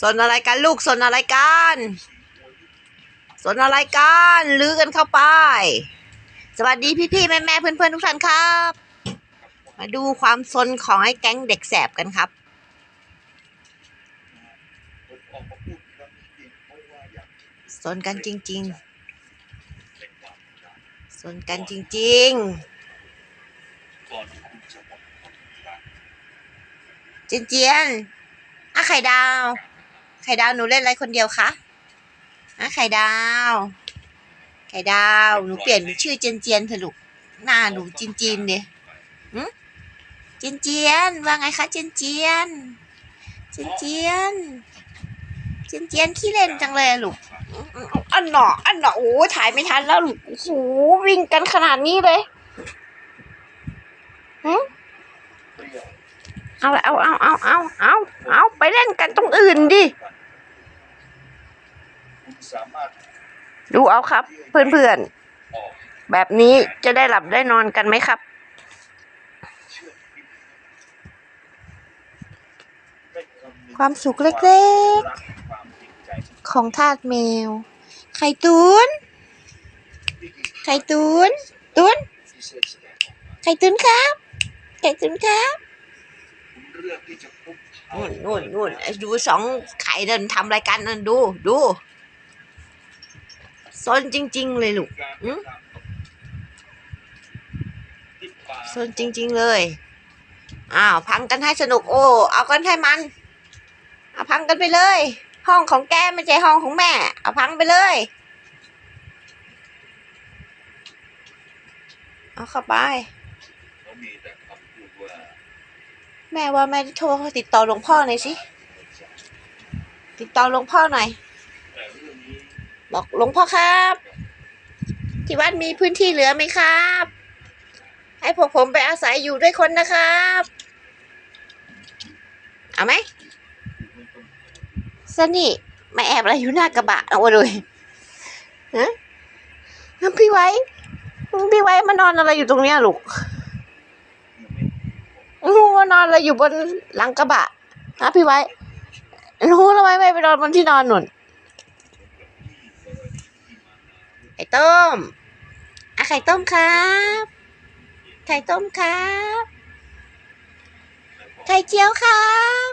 สนอะไรกันลูกสนอะไรกันสนอะไรกันลือกันเข้าไป สวัสดีพี่ๆแม่ๆเพื่อนๆทุกท่านครับ มาดูความสนของไอ้แก๊งเด็กแสบกันครับ สนกันจริง ๆ สนกันจริง ๆ เจียนเจียนอะไข่ดาว ข่ดาวหนูเล่นอะไรคนเดียวคะอะไข่ดาว ไข่ดาว หนูเปลี่ยนชื่อเจียนเจียนเถอะลูกหน้าหนูจีนจีนๆดิหืมเจียนเจียนว่าไงคะเจียนเจียน เจียนเจียน เจียนเจียนขี้เล่นจังเลยลูกอันหนออันหนอโอ้ยถ่ายไม่ทันแล้วลูกโอ้โหวิ่งกันขนาดนี้เลยหืมเอาเอาเอาเอาเอาเอาเอาไปเล่นกันตรงอื่นดิ ดูเอาครับ เพื่อนๆแบบนี้จะได้หลับได้นอนกันไหมครับความสุขเล็กๆของทาสแมว ไข่ตูนไข่ตูนตูนไข่ตูนครับ ไข่ตูนครับนู่นนู่นนู่นไอ้ดูสองไข่เดินทำรายการนั่นดู ดู ซนจริง ๆ เลยลูกอืมซนจริง ๆ เลย อ้าว พังกันให้สนุกโอ้ เอากันให้มัน เอาพังกันไปเลย ห้องของแกไม่ใช่ห้องของแม่ เอาพังไปเลย เอาเข้าไปแม่ว่าแม่โทรติดต่อหลวงพ่อหน่อยสิ ติดต่อหลวงพ่อหน่อย บอกหลวงพ่อครับ ที่วัดมีพื้นที่เหลือไหมครับ ให้พวกผมไปอาศัยอยู่ด้วยคนนะครับ เอาไหมสนี่มาแอบอะไรอยู่หน้ากระบะเอาเลยฮะพี่ไว้พี่ไว้มานอนอะไรอยู่ตรงเนี้ยลูกรู้ว่านอนอะไรอยู่บนหลังกระบะฮะพี่ไว้รู้แล้วไหมไม่ไปนอนบนที่นอนหนุนไข่ต้มอะไข่ต้มครับ ไข่ต้มครับ ไข่เจียวครับ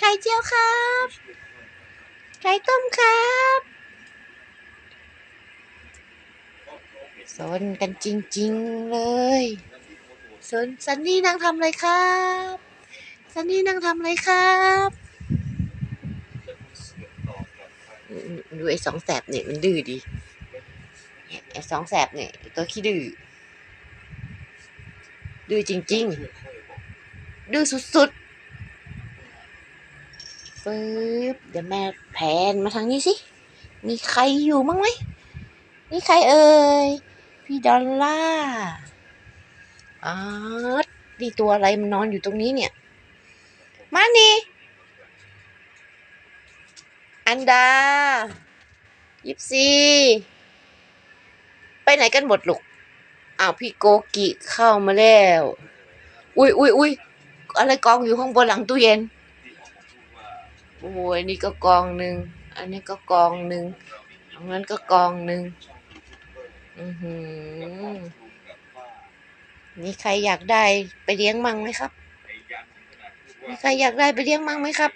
ไข่เจียวครับ ไข่ต้มครับสนกันจริงๆเลยสนซันนี่นั่งทำอะไรครับซันนี่นั่งทำอะไรครับดูไอ้สองแสบเนี่ยมันดื้อดี เนี่ยไอ้สองแสบเนี่ยตัวขี้ดื้อดื้อจริง ๆ ดื้อสุดๆปึ๊บเดี๋ยวแม่แผนมาทางนี้สิ มีใครอยู่มั้งไหมมีใครเอ่ย พี่ดอลล่าอาร์ตนี่ตัวอะไรมันนอนอยู่ตรงนี้เนี่ย มานี่ อันดายิปซี ไปไหนกันหมดลูกอ้าวพี่โกกิเข้ามาแล้ว อุ้ยอุ้ยอุ้ยอะไรกองอยู่ข้างบนหลังตู้เย็นโอ้ยนี่ก็กองหนึ่งอันนี้ก็กองหนึ่งอันนั้นก็กองหนึ่งอือหือมีใครอยากได้ไปเลี้ยงมั่งไหมครับมีใครอยากได้ไปเลี้ยงมั่งไหมครับ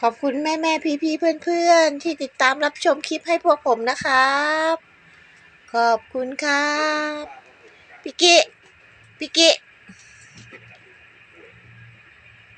ขอบคุณแม่แม่พี่พี่เพื่อนเพื่อนๆที่ติดตามรับชมคลิปให้พวกผมนะครับ ขอบคุณครับ พิกิพิกิ